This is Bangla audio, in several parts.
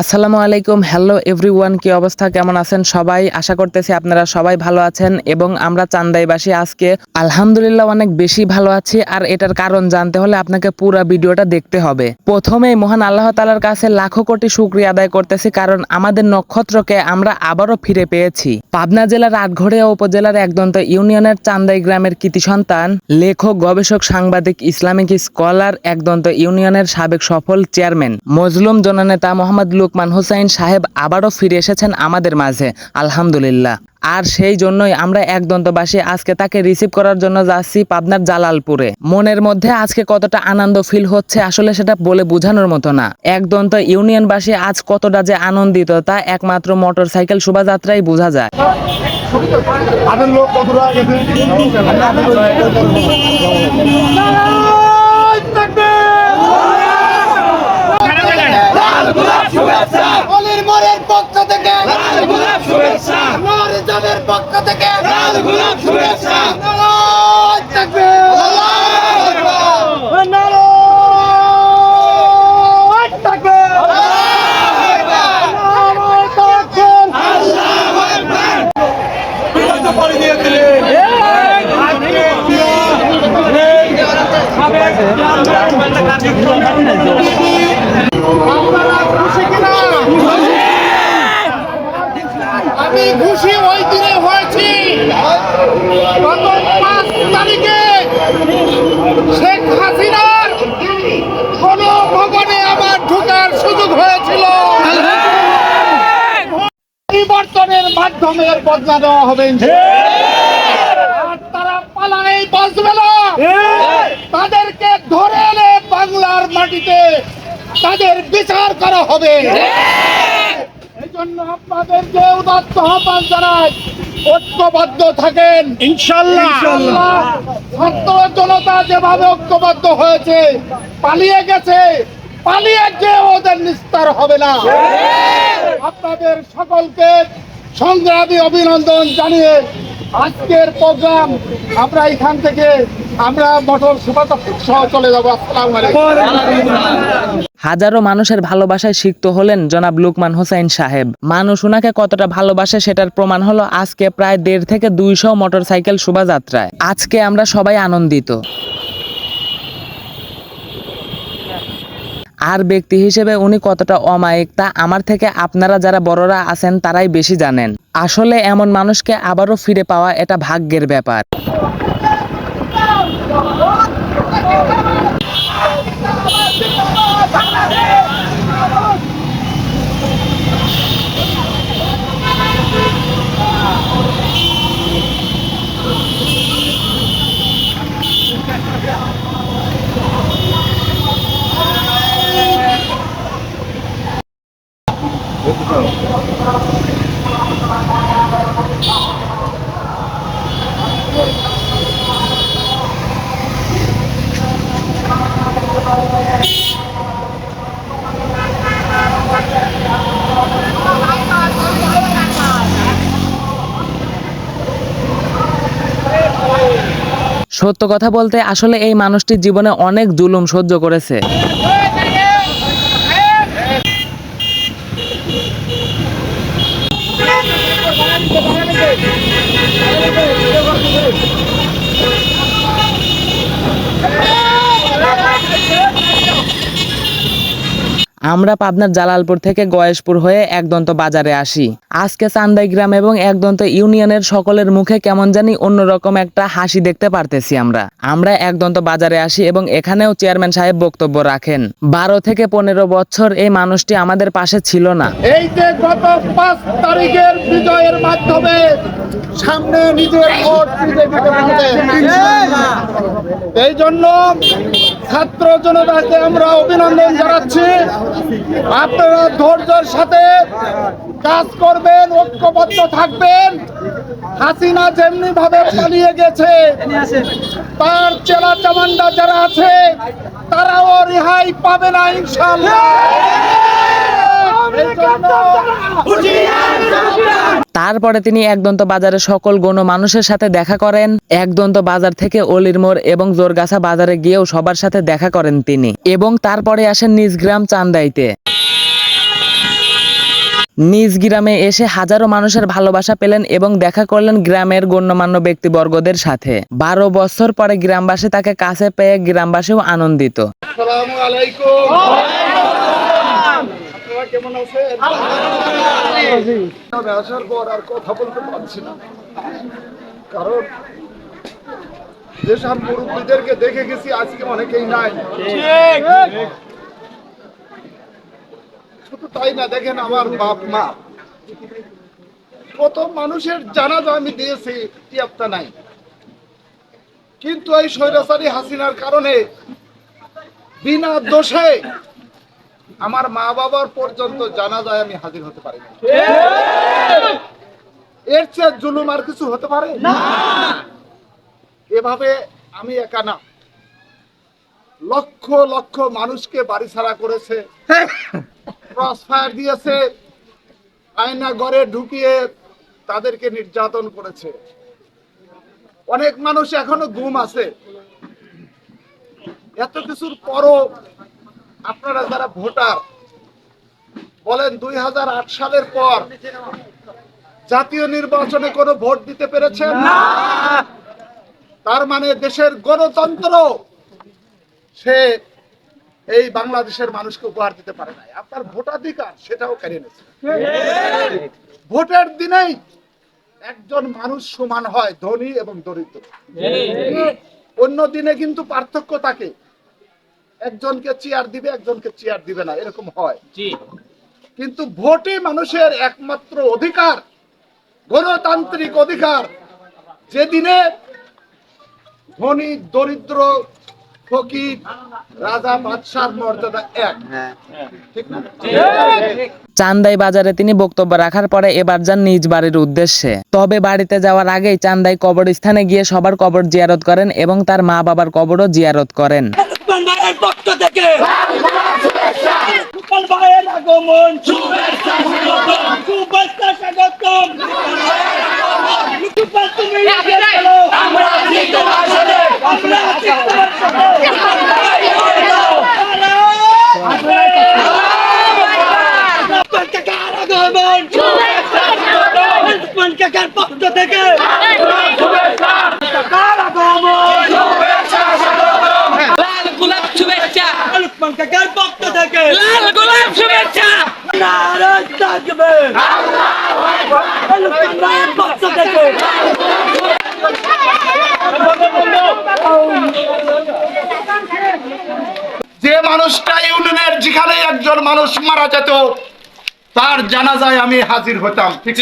আসসালামু আলাইকুম। হ্যালো এভরিওয়ান কি অবস্থা? কেমন আছেন সবাই? আশা করতেছি আপনারা সবাই ভালো আছেন এবং আমরা চান্দাইবাসী আজকে আলহামদুলিল্লাহ অনেক বেশি ভালো আছি। আর এটার কারণ জানতে হলে আপনাকে পুরো ভিডিওটা দেখতে হবে। প্রথমে মহান আল্লাহ তালার কাছে লাখো কোটি শুক্রিয়া আদায় করতেছি কারণ আমাদের নক্ষত্রকে আমরা আবারও ফিরে পেয়েছি। পাবনা জেলার আটঘরিয়া উপজেলার একদন্ত ইউনিয়নের চান্দাই গ্রামের কৃতি সন্তান, লেখক, গবেষক, সাংবাদিক, ইসলামিক স্কলার, একদন্ত ইউনিয়নের সাবেক সফল চেয়ারম্যান, মজলুম জননেতা মোহাম্মদ লুকমান হোসাইন সাহেব আবারও ফিরে এসেছেন আমাদের মাঝে আলহামদুলিল্লাহ। আর সেই জন্যই আমরা একদন্তবাসী আজকে তাকে রিসিভ করার জন্য যাচ্ছি পাবনার জালালপুরে। মনের মধ্যে আজকে কতটা আনন্দ ফিল হচ্ছে আসলে সেটা বলে বোঝানোর মতো না। একদন্ত ইউনিয়নবাসী আজ কতটা যে আনন্দিত তা একমাত্র মোটর সাইকেল শোভাযাত্রাই বোঝা যায়। লোক কতটা গেছে অলির মোড়ের পক্ষ থেকে নরিজানের পক্ষ থেকে নারাজ থাকবে। নারাজ থাকবে। খুশি শেখ হাসিনার কোন ভবনে আমার ঢোকার সুযোগ হয়েছিল। পরিবর্তনের মাধ্যমে বদলা দেওয়া হবে তারা পালানেই তাদেরকে ধরে এনে বাংলার মাটিতে তাদের বিচার করা হবে। জন্য আপনাদেরকে উদাত্ত আহ্বান জানাই ঐক্যবদ্ধ থাকেন। ইনশাল্লাহ। ছাত্র জনতা যেভাবে ঐক্যবদ্ধ হয়েছে পালিয়ে গেছে পালিয়ে গিয়ে ওদের নিস্তার হবে না। আপনাদের সকলকে সংগ্রামী অভিনন্দন জানিয়ে আজকের প্রোগ্রাম, আমরা এখান থেকে আমরা মোটর সুপার সহ চলে যাব। হাজারো মানুষের ভালোবাসায় সিক্ত হলেন জনাব লুকমান হোসাইন সাহেব। মানুষ ওনাকে কতটা ভালোবাসে সেটার প্রমাণ হলো আজকে প্রায় দেড় থেকে দুইশো মোটরসাইকেল শোভাযাত্রায়। আজকে আমরা সবাই আনন্দিত। আর ব্যক্তি হিসেবে উনি কতটা অমায়িক তা আমার থেকে আপনারা যারা বড়রা আছেন তারাই বেশি জানেন। আসলে এমন মানুষকে আবারও ফিরে পাওয়া এটা ভাগ্যের ব্যাপার। সত্য কথা বলতে আসলে এই মানুষটির জীবনে অনেক জুলুম সহ্য করেছে। আমরা পাবনার জালালপুর থেকে গয়েশপুর হয়ে একদন্ত বাজারে আসি। আজকে চান্দাই গ্রাম এবং একদন্ত ইউনিয়নের সকলের মুখে কেমন জানি অন্যরকম একটা হাসি দেখতে পারতেছি আমরা। আমরা একদন্ত বাজারে আসি এবং এখানেও চেয়ারম্যান সাহেব বক্তব্য রাখেন। বারো থেকে পনেরো বছর এই মানুষটি আমাদের পাশে ছিল না। এই যে গত পাঁচ তারিখের বিজয়ের মাধ্যমে সামনে নিজের ভোট। এই জন্য ছাত্র জনতাকে আমরা অভিনন্দন জানাচ্ছি। আপনারা ধৈর্যের সাথে কাজ করবেন, ঐক্যবদ্ধ থাকবেন। হাসিনা যেমনি ভাবে পালিয়ে গেছে, তার চেলা চামান্ডা যারা আছে, তারাও রেহাই পাবে না ইনশাল্লাহ তারপরে তিনি একদন্ত বাজারে সকল গণ মানুষের সাথে দেখা করেন। একদন্ত বাজার থেকে অলির মোড় এবং জোরগাছা বাজারে গিয়েও সবার সাথে দেখা করেন তিনি এবং তারপরে আসেন নিজ গ্রাম চান্দাইতে। নিজ গ্রামে এসে হাজারো মানুষের ভালোবাসা পেলেন এবং দেখা করলেন গ্রামের গণ্যমান্য ব্যক্তিবর্গদের সাথে। বারো বছর পরে গ্রামবাসী তাকে কাছে পেয়ে গ্রামবাসীও আনন্দিত। কেমন আসার পর আর কথা বলতে পারছি না। কারণ যেসব মুরব্বীদেরকে দেখে গেছি আজকে অনেকেই নাই। শুধু তাই না দেখেন আমার বাপ মা। কত মানুষের জানাজা আমি দিয়েছি তিয়াপ্তা নাই। কিন্তু এই স্বৈরাচারী হাসিনার কারণে বিনা দোষে আমার মা বাবার পর্যন্ত জানা যায় আমি হাজির হতে পারি এর চেয়ে জুলুম আর কিছু হতে পারে? এভাবে আমি একা না। লক্ষ লক্ষ মানুষকে বাড়ি ছাড়া করেছে। ক্রস ফায়ার দিয়েছে আয়না ঘরে ঢুকিয়ে তাদেরকে নির্যাতন করেছে। অনেক মানুষ এখনও ঘুম আছে। এত কিছুর পরও আপনারা যারা ভোটার বলেন দুই হাজার আট সালের পর জাতীয় নির্বাচনে কোনো ভোট দিতে পেরেছেন? তার মানে দেশের গণতন্ত্র সে এই বাংলাদেশের মানুষকে উপহার দিতে পারে নাই। আপনার ভোটাধিকার সেটাও কেড়ে নিয়েছে। ভোটের দিনেই একজন মানুষ সমান হয় ধনী এবং দরিদ্র। অন্য দিনে কিন্তু পার্থক্য থাকে। একজনকে চেয়ার দিবে একজনকে চেয়ার দিবে না এরকম হয়। কিন্তু ভোটই মানুষের একমাত্র অধিকার গণতান্ত্রিক অধিকার যেদিনে ধনী দরিদ্র ফকির রাজা বাদশার মর্যাদা এক। ঠিক না? চান্দাই বাজারে তিনি বক্তব্য রাখার পরে এবার যান নিজ বাড়ির উদ্দেশ্যে। তবে বাড়িতে যাওয়ার আগেই চান্দাই কবরস্থানে গিয়ে সবার কবর জিয়ারত করেন এবং তার মা বাবার কবরও জিয়ারত করেন। ভাইয়ের পক্ষ থেকে রূপাল ভাইয়ের আগমন শুভেচ্ছা স্বাগতম শুভেচ্ছা স্বাগতম। তুমি আমরা আছি তোমার সাথে আমরা আছি তোমার সাথে কাকার আগমন শুভেচ্ছা স্বাগতম। রূপাল কাকার পক্ষ থেকে কাকার আগমন লাল গোলাপ শুভেচ্ছা পক্ষ থেকে। লাল গোলাপ শুভেচ্ছা। নারাজ থাকবে। পক্ষ থেকে। যে মানুষটা ইউনিয়নের যেখানে একজন মানুষ মারা যেত তার জানাজায় আমি হাজির হতাম ঠিক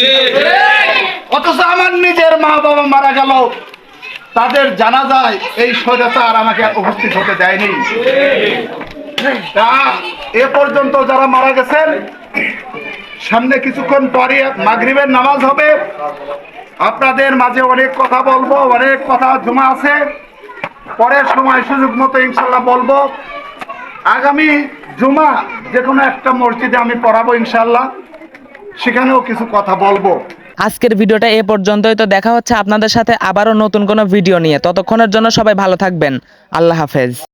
অথচ আমার নিজের মা বাবা মারা গেল। তাদের জানাজায় এই স্বৈরাচার আমাকে উপস্থিত হতে দেয়নি। এ পর্যন্ত যারা মারা গেছেন, সামনে কিছুক্ষণ পরে মাগরিবের নামাজ হবে। আপনাদের মাঝে অনেক কথা বলব, অনেক কথা জমা আছে। পরের সময় সুযোগ মতো ইনশাল্লাহ বলব। আগামী জুমা যে কোনো একটা মসজিদে আমি পড়াবো ইনশাল্লাহ। সেখানেও কিছু কথা বলব। আজকের ভিডিওটা এ পর্যন্তই। তো দেখা হচ্ছে আপনাদের সাথে আবারও নতুন কোনো ভিডিও নিয়ে। ততক্ষণের জন্য সবাই ভালো থাকবেন। আল্লাহ হাফেজ।